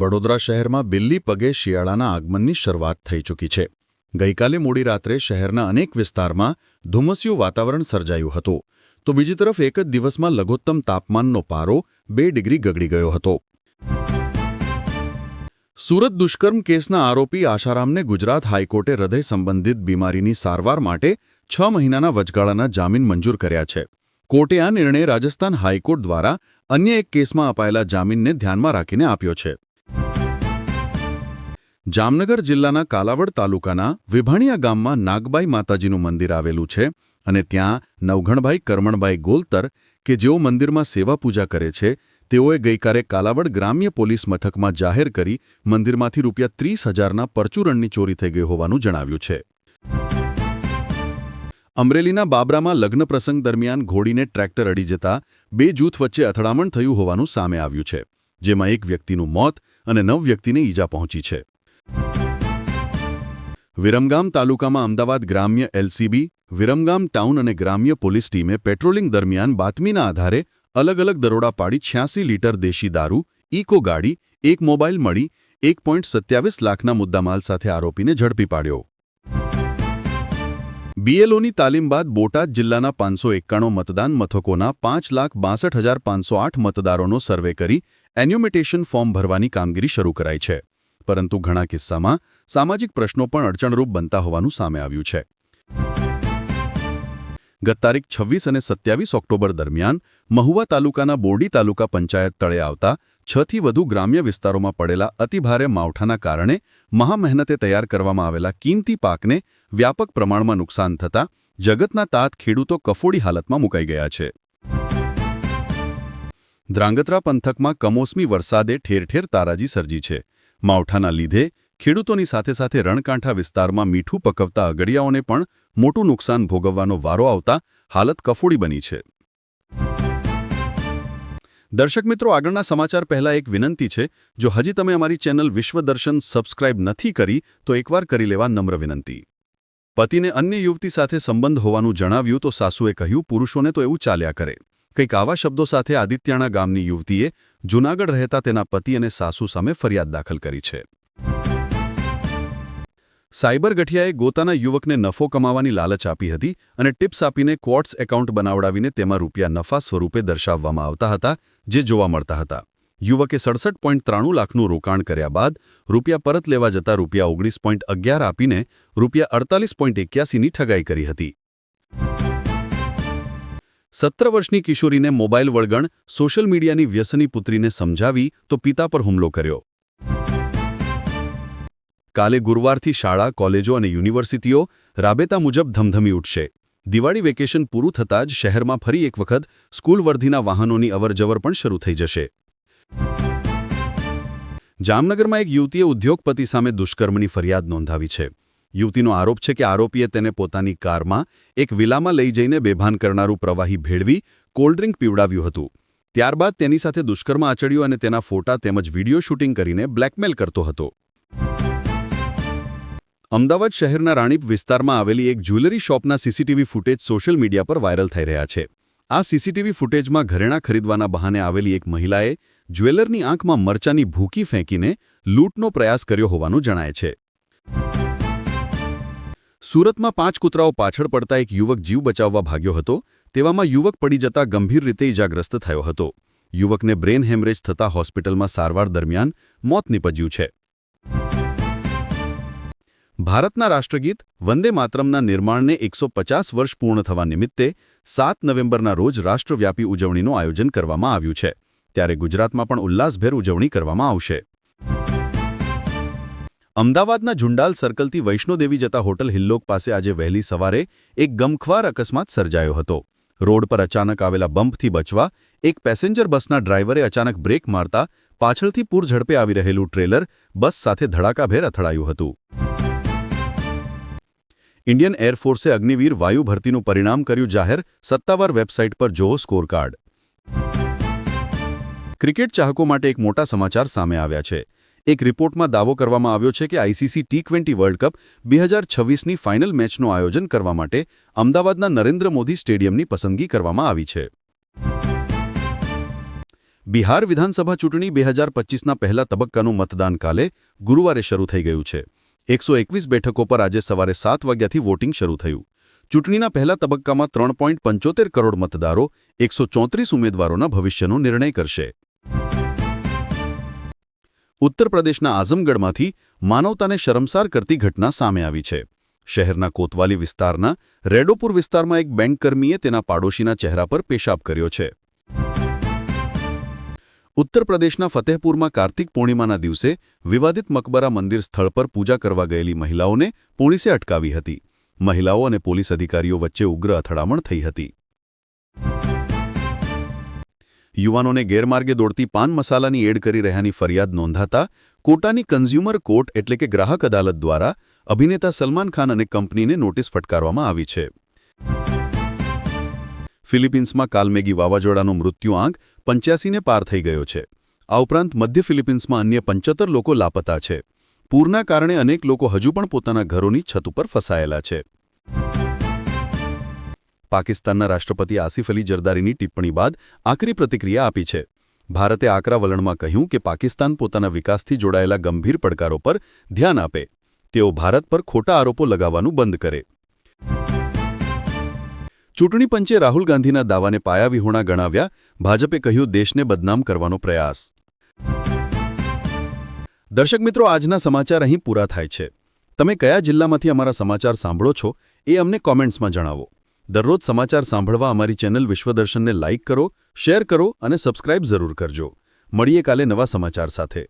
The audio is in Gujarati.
વડોદરા શહેરમાં બિલ્લી પગે શિયાળાના આગમનની શરૂઆત થઈ ચૂકી છે. ગઈકાલે મોડી રાત્રે શહેરના અનેક વિસ્તારમાં ધુમ્મસિયું વાતાવરણ સર્જાયું હતું. તો બીજી તરફ એક જ દિવસમાં લઘુત્તમ તાપમાનનો પારો બે ડિગ્રી ગગડી ગયો હતો. સુરત દુષ્કર્મ કેસના આરોપી આશારામને ગુજરાત હાઈકોર્ટે હૃદય સંબંધિત બીમારીની સારવાર માટે છ મહિનાના વચગાળાના જામીન મંજૂર કર્યા છે. કોર્ટે આ નિર્ણય રાજસ્થાન હાઈકોર્ટ દ્વારા અન્ય એક કેસમાં અપાયેલા જામીનને ધ્યાનમાં રાખીને આપ્યો છે. જામનગર જિલ્લાના કાલાવડ તાલુકાના વિભાણિયા ગામમાં નાગબાઈ માતાજીનું મંદિર આવેલું છે અને ત્યાં નવઘણભાઈ કરમણભાઈ ગોલતર, કે જેઓ મંદિરમાં સેવા પૂજા કરે છે, તેઓએ ગઈકાલે કાલાવડ ગ્રામ્ય પોલીસ મથકમાં જાહેર કરી મંદિરમાંથી રૂપિયા ત્રીસ હજારના પરચુરણની ચોરી થઈ ગઈ હોવાનું જણાવ્યું છે. અમરેલીના બાબરામાં લગ્ન પ્રસંગ દરમિયાન ઘોડીને ટ્રેક્ટર અડી જતા બે જૂથ વચ્ચે અથડામણ થયું હોવાનું સામે આવ્યું છે, જેમાં એક વ્યક્તિનું મોત અને નવ વ્યક્તિને ઈજા પહોંચી છે. વિરમગામ તાલુકામાં અમદાવાદ ગ્રામ્ય એલસીબી, વિરમગામ ટાઉન અને ગ્રામ્ય પોલીસ ટીમે પેટ્રોલિંગ દરમિયાન બાતમીના આધારે અલગ અલગ દરોડા પાડી છ્યાસી લીટર દેશી દારૂ, ઇકો ગાડી, એક મોબાઈલ મળી, એક પોઈન્ટ સત્યાવીસ લાખના મુદ્દામાલ સાથે આરોપીને ઝડપી પાડ્યો. બીએલઓની તાલીમ બાદ બોટાદ જિલ્લાના પાંચસો એકાણું મતદાન મથકોના પાંચ લાખ બાસઠ હજાર પાંચસો આઠ મતદારોનો સર્વે કરી એન્યુમિટેશન ફોર્મ ભરવાની કામગીરી શરૂ કરાઈ છે. પરંતુ ઘણા કિસ્સામાં સામાજિક પ્રશ્નો પણ અડચણરૂપ બનતા હોવાનું સામે આવ્યું છે. ગત તારીખ છવ્વીસ અને સત્યાવીસ ઓક્ટોબર દરમિયાન મહુવા તાલુકાના બોરડી તાલુકા પંચાયત તળે આવતા છથી વધુ ગ્રામ્ય વિસ્તારોમાં પડેલા અતિભારે માવઠાના કારણે મહામહેનતે તૈયાર કરવામાં આવેલા કિંમતી પાકને વ્યાપક પ્રમાણમાં નુકસાન થતાં જગતના તાત ખેડૂતો કફોડી હાલતમાં મુકાઈ ગયા છે. ધ્રાંગધ્રા પંથકમાં કમોસમી વરસાદે ઠેરઠેર તારાજી સર્જી છે. માવઠાના લીધે ખેડૂતોની સાથે સાથે રણકાંઠા વિસ્તારમાં મીઠું પકવતા અગડિયાઓને પણ મોટું નુકસાન ભોગવવાનો વારો આવતા હાલત કફોડી બની છે. દર્શક મિત્રો, આગળના સમાચાર પહેલા એક વિનંતી છે. જો હજી તમે અમારી ચેનલ વિશ્વદર્શન સબસ્ક્રાઇબ નથી કરી, તો એકવાર કરી લેવા નમ્ર વિનંતી. પતિને અન્ય યુવતી સાથે સંબંધ હોવાનું જણાવ્યું તો સાસુએ કહ્યું, પુરુષોને તો એવું ચાલ્યા કરે. કંઈક આવા શબ્દો સાથે આદિત્યાણા ગામની યુવતીએ જૂનાગઢ રહેતા તેના પતિ અને સાસુ સામે ફરિયાદ દાખલ કરી છે. સાયબર ગઠિયાએ ગોતાના યુવકને નફો કમાવાની લાલચ આપી હતી અને ટિપ્સ આપીને ક્વોટ્સ એકાઉન્ટ બનાવડાવીને તેમાં રૂપિયા નફા સ્વરૂપે દર્શાવવામાં આવતા હતા, જે જોવા મળતા હતા. યુવકે સડસઠ પોઈન્ટ ત્રાણું લાખનું રોકાણ કર્યા બાદ રૂપિયા પરત લેવા જતા રૂપિયા ઓગણીસ પોઈન્ટ અગિયાર આપીને રૂપિયા અડતાલીસ પોઈન્ટ એક્યાસીની ઠગાઈ કરી હતી. સત્તર વર્ષની કિશોરીને મોબાઈલ વળગણ સોશિયલ મીડિયાની વ્યસની પુત્રીને સમજાવી તો પિતા પર હુમલો કર્યો. કાલે ગુરુવારથી શાળા, કોલેજો અને યુનિવર્સિટીઓ રાબેતા મુજબ ધમધમી ઉઠશે. દિવાળી વેકેશન પૂરું થતાં જ શહેરમાં ફરી એક વખત સ્કૂલ વર્ધીના વાહનોની અવરજવર પણ શરૂ થઈ જશે. જામનગરમાં એક યુવતીએ ઉદ્યોગપતિ સામે દુષ્કર્મની ફરિયાદ નોંધાવી છે. યુવતીનો આરોપ છે કે આરોપીએ તેને પોતાની કારમાં એક વિલામાં લઈ જઈને બેભાન કરનારું પ્રવાહી ભેળવી કોલ્ડ્રિંક પીવડાવ્યું હતું. ત્યારબાદ તેની સાથે દુષ્કર્મ આચડ્યું અને તેના ફોટા તેમજ વીડિયો શૂટિંગ કરીને બ્લેકમેલ કરતો હતો. અમદાવાદ શહેરના રાણીપ વિસ્તારમાં આવેલી એક જ્વેલરી શોપના સીસીટીવી ફૂટેજ સોશિયલ મીડિયા પર વાયરલ થઈ રહ્યા છે. આ સીસીટીવી ફૂટેજમાં ઘરેણાં ખરીદવાના બહાને આવેલી એક મહિલાએ જ્વેલરની આંખમાં મરચાની ભૂકી ફેંકીને લૂંટનો પ્રયાસ કર્યો હોવાનું જણાય છે. સુરતમાં પાંચ કૂતરાઓ પાછળ પડતા એક યુવક જીવ બચાવવા ભાગ્યો હતો. તેવામાં યુવક પડી જતા ગંભીર રીતે ઇજાગ્રસ્ત થયો હતો. યુવકને બ્રેન હેમરેજ થતા હોસ્પિટલમાં સારવાર દરમિયાન મોત નીપજ્યું છે. ભારતના રાષ્ટ્રગીત વંદે માતરમના નિર્માણને એકસો વર્ષ પૂર્ણ થવા નિમિત્તે સાત નવેમ્બરના રોજ રાષ્ટ્રવ્યાપી ઉજવણીનું આયોજન કરવામાં આવ્યું છે. ત્યારે ગુજરાતમાં પણ ઉલ્લાસભેર ઉજવણી કરવામાં આવશે. અમદાવાદના ઝુંડાલ સર્કલથી વૈષ્ણોદેવી જતા હોટલ હિલ્લોક પાસે આજે વહેલી સવારે એક ગમખ્વાર અકસ્માત સર્જાયો હતો. રોડ પર અચાનક આવેલા બમ્પથી બચવા એક પેસેન્જર બસના ડ્રાઈવરે અચાનક બ્રેક મારતા પાછળથી પૂર ઝડપે આવી રહેલું ટ્રેલર બસ સાથે ધડાકાભેર અથડાયું હતું. ઇન્ડિયન એરફોર્સે અગ્નિવીર વાયુ ભરતીનું પરિણામ કર્યું જાહેર, સત્તાવાર વેબસાઇટ પર જોવો સ્કોરકાર્ડ. ક્રિકેટ ચાહકો માટે એક મોટા સમાચાર સામે આવ્યા છે. એક રિપોર્ટમાં દાવો કરવામાં આવ્યો છે કે ICC T twenty world cup બે હજાર છવ્વીસની ફાઇનલ મેચનું આયોજન કરવા માટે અમદાવાદના નરેન્દ્ર મોદી સ્ટેડિયમની પસંદગી કરવામાં આવી છે. બિહાર વિધાનસભા ચૂંટણી બે હજાર પચીસના પહેલા તબક્કાનું મતદાન કાલે ગુરુવારે શરૂ થઈ ગયું છે. એકસો એકવીસ બેઠકો પર આજે સવારે સાત વાગ્યાથી વોટિંગ શરૂ થયું. ચૂંટણીના પહેલા તબક્કામાં ત્રણ પોઈન્ટ પંચોતેર કરોડ મતદારો એકસો ચોત્રીસ ઉમેદવારોના ભવિષ્યનો નિર્ણય કરશે. ઉત્તર પ્રદેશના આઝમગઢમાંથી માનવતાને શરમસાર કરતી ઘટના સામે આવી છે. શહેરના કોતવાલી વિસ્તારના રેડોપુર વિસ્તારમાં એક બેંકકર્મીએ તેના પાડોશીના ચહેરા પર પેશાબ કર્યો છે. ઉત્તર પ્રદેશના ફતેહપુરમાં કાર્તિક પૂર્ણિમાના દિવસે વિવાદિત મકબરા મંદિર સ્થળ પર પૂજા કરવા ગયેલી મહિલાઓને પોલીસે અટકાવી હતી. મહિલાઓ અને પોલીસ અધિકારીઓ વચ્ચે ઉગ્ર અથડામણ થઈ હતી. યુવાનોને ગેરમાર્ગે દોડતી પાન મસાલાની એડ કરી રહ્યાની ફરિયાદ નોંધાતા કોટાની કન્ઝ્યુમર કોર્ટ એટલે કે ગ્રાહક અદાલત દ્વારા અભિનેતા સલમાન ખાન અને કંપનીને નોટિસ ફટકારવામાં આવી છે. ફિલિપિન્સમાં કાલમેગી વાવાઝોડાનો મૃત્યુઆંક પંચ્યાસીને પાર થઈ ગયો છે. આ ઉપરાંત મધ્ય ફિલિપિન્સમાં અન્ય પંચોતેર લોકો લાપતા છે. પૂરના કારણે અનેક લોકો હજુ પણ પોતાના ઘરોની છત ઉપર ફસાયેલા છે. પાકિસ્તાનના રાષ્ટ્રપતિ આસિફ અલી જરદારીની ટિપ્પણી બાદ આકરી પ્રતિક્રિયા આપી છે. ભારતે આકરા વલણમાં કહ્યું કે પાકિસ્તાન પોતાના વિકાસથી જોડાયેલા ગંભીર પડકારો પર ધ્યાન આપે. તેઓ ભારત પર ખોટા આરોપો લગાવવાનું બંધ કરે. ચૂંટણી પંચે રાહુલ ગાંધીના દાવાને પાયાવિહોણા ગણાવ્યા, ભાજપે કહ્યું દેશને બદનામ કરવાનો પ્રયાસ. દર્શક મિત્રો, આજના સમાચાર અહીં પૂરા થાય છે. તમે કયા જિલ્લામાંથી અમારા સમાચાર સાંભળો છો એ અમને કોમેન્ટ્સમાં જણાવો. દરરોજ સમાચાર સાંભળવા અમારી ચેનલ વિશ્વદર્શનને લાઇક કરો, શેર કરો અને સબસ્ક્રાઇબ જરૂર કરજો. મળીએ કાલે નવા સમાચાર સાથે.